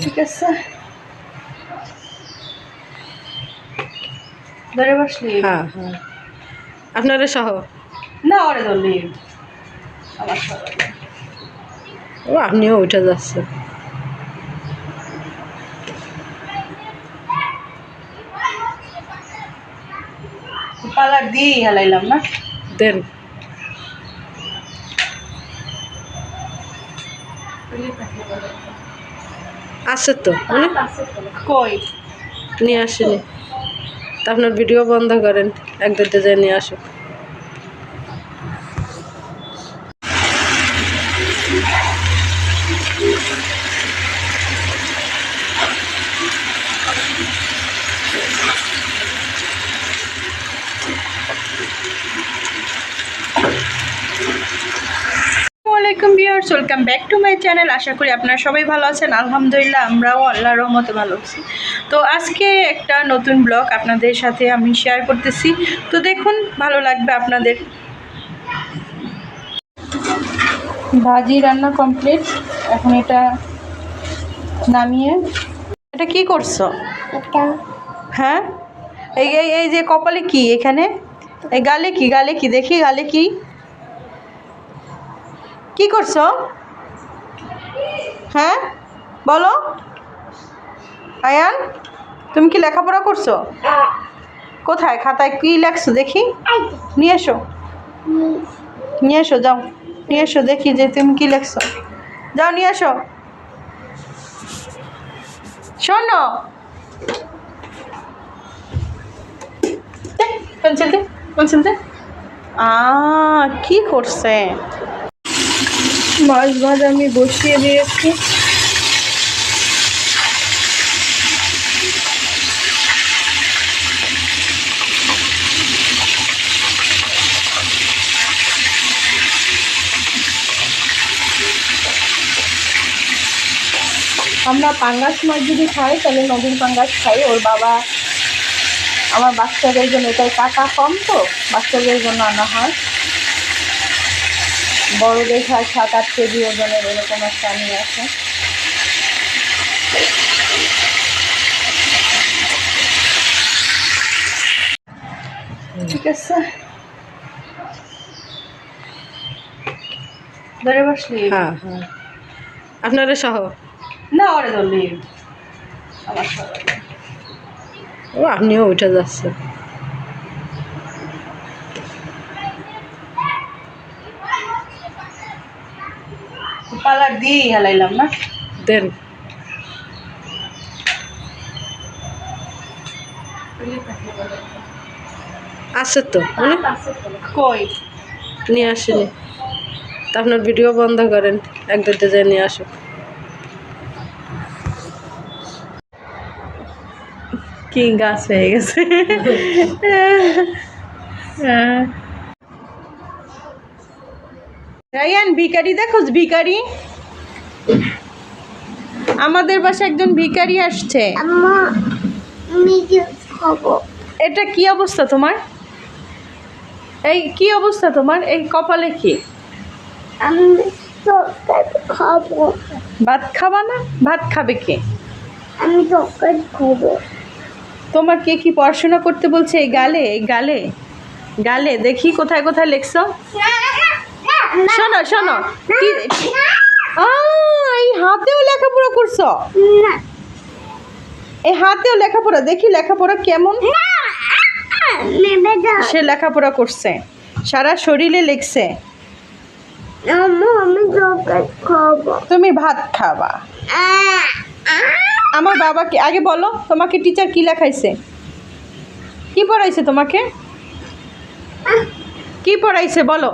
ঠিক আছে। ধরে বসলি? হ্যাঁ হ্যাঁ। আপনারা সহ। না ওরে ধরলি আমার সবাই ও আপনিও উঠে যাচ্ছেন। পালার দিয়েই হেলাইলাম না? দেন। আছে তো মানে কই? নিয়ে আসেনি। তা আপনার ভিডিও বন্ধ করেন এক দুটো যায় নিয়ে আসুক। Viewers welcome back to my channel আশা করি আপনারা সবাই ভালো আছেন। আলহামদুলিল্লাহ আমরাও আল্লাহ রহমতে ভালো আছি। তো আজকে একটা নতুন ব্লগ আপনাদের সাথে আমি শেয়ার করতেছি। তো দেখুন ভালো লাগবে আপনাদের। ভাজি রান্না কমপ্লিট এখন এটা নামিয়ে। এটা কি করছ? হ্যাঁ? এই এই এই যে কপালে কি এখানে? এই গালে কি? গালে কি? দেখি গালে কি? কি করছ? হ্যাঁ? বলো। আয়ান, তুমি কি লেখাপড়া করছ? কোথায়? খাতায় কি লেখছো? দেখি। নিয়ে এসো। নিয়ে এসো, যাও। নিয়ে এসো, দেখি যে তুমি কি লেখছো। যাও, নিয়ে এসো। শোনো। পেন্সিল দে পেন্সিল দে। আ কি করছে? মাছ ভাজ আমি বসিয়ে দিয়েছি। আমরা পাঙ্গাস মাছ যদি খাই, তাহলে নদীর পাঙ্গাস খাই। ওর বাবা আমার বাচ্চাদের জন্য এটাই টাকা কম তো, বাচ্চাদের জন্য আনা হয়। বড়দের হয় সাত আট কেজি ওজনের এরকম একটা নিয়ে আসে। ঠিক আছে। ধরে বসলি? হ্যাঁ হ্যাঁ। আপনারা সহ? না ওরে ধরলি। আমার সবাই ও আপনিও উঠে যাচ্ছেন। পালার দিয়েই হেলাইলাম না? দেন। আছে তো মানে? কই? নিয়ে আসেনি। তা আপনার ভিডিও বন্ধ করেন এক দুটো যায় নিয়ে আসুক। কি গাছ হয়ে গেছে। রায়ান ভিখারি দেখো ভিখারি। আমাদের বাসায় একজন ভিখারি আসছে। আম্মা আমি কি খাব। এটা কি অবস্থা তোমার? এই কি অবস্থা তোমার? এই কপালে কি? আমি ভাত খাবা না? ভাত খাবে কে? আমি তরকারি খাব। তোমার কে কি পড়াশোনা করতে বলছে এই গালে? এই গালে? গালে? দেখি কোথায় কোথায় লেখছো। শোনো শোনো। কি- এই হাতেও লেখাপড়া করছ? এই হাতেও লেখাপড়া দেখি লেখাপড়া কেমন? সে লেখাপড়া করছে। সারা শরীরে লেখছে। তুমি ভাত খাবা। আমার বাবাকে আগে বলো তোমাকে টিচার কি লেখাইছে? কি পড়াইছে তোমাকে? কি পড়াইছে বলো।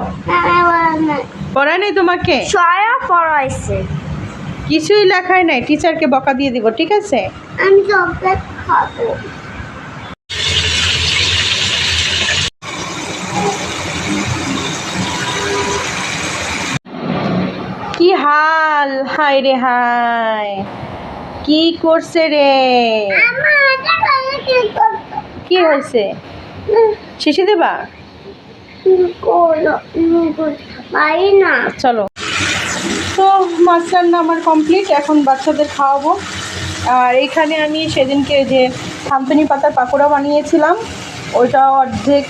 পড়ায় নাই তোমাকে? ছয়া পড়াইছে। কিছুই লেখায় নাই টিচারকে বকা দিয়ে দিব ঠিক আছে? আমি খাব। কি হাল? হাই রে হাই কি করছে রে? কি হয়েছে? শিশু দেবা? চলো। তো মাছ রান্না আমার কমপ্লিট এখন বাচ্চাদের খাওয়াবো। আর এইখানে আমি সেদিনকে যে থানতুনি পাতার পাকোড়া বানিয়েছিলাম ওইটা অর্ধেক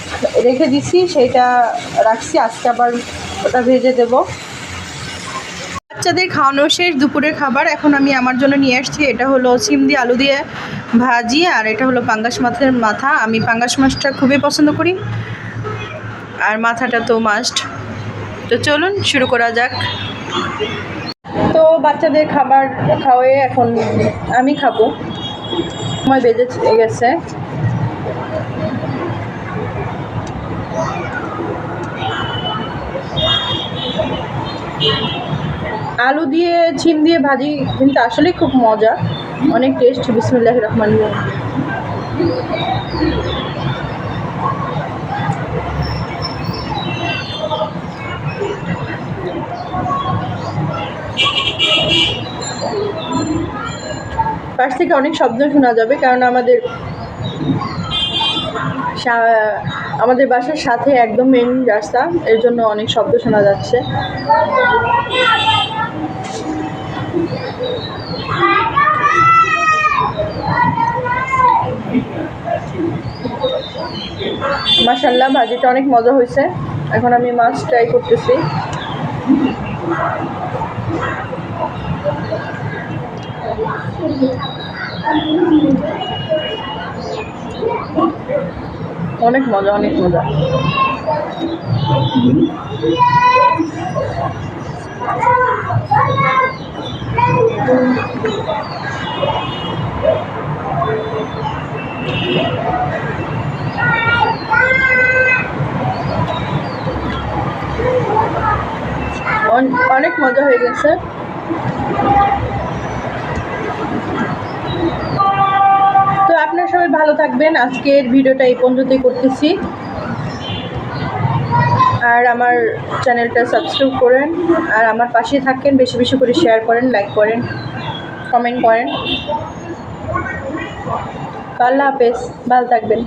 রেখে দিছি সেইটা রাখছি, আজকে আবার ওটা ভেজে দেব। বাচ্চাদের খাওয়ানো শেষ, দুপুরের খাবার। এখন আমি আমার জন্য নিয়ে আসছি, এটা হলো সিম দিয়ে আলু দিয়ে ভাজি, আর এটা হলো পাঙ্গাস মাছের মাথা। আমি পাঙ্গাস মাছটা খুবই পছন্দ করি। আর মাথাটা তো মাস্ট তো চলুন, শুরু করা যাক। তো বাচ্চাদের খাবার খাওয়াই এখন আমি খাব। সময় বেজে গেছে। আলু দিয়ে ছিম দিয়ে ভাজি কিন্তু আসলেই খুব মজা। অনেক টেস্ট বিসমুল্লাহ রহমান পাশ থেকে অনেক শব্দ শোনা যাবে, কারণ আমাদের আমাদের বাসার সাথে একদম মেন রাস্তা, এর জন্য অনেক শব্দ শোনা যাচ্ছে। মাসাল্লাহ ভাজিটা অনেক মজা হয়েছে। এখন আমি মাছ ট্রাই করতেছি। অনেক মজা অনেক মজা। অন- অনেক মজা হয়ে গেছে। আপনারা সবাই ভালো থাকবেন। আজকের ভিডিওটা এই পর্যন্তই করতেছি। আর আমার চ্যানেলটা সাবস্ক্রাইব করেন। আর আমার পাশে থাকেন, বেশি বেশি করে শেয়ার করেন লাইক করেন কমেন্ট করেন। আল্লাহ হাফেজ, ভালো থাকবেন।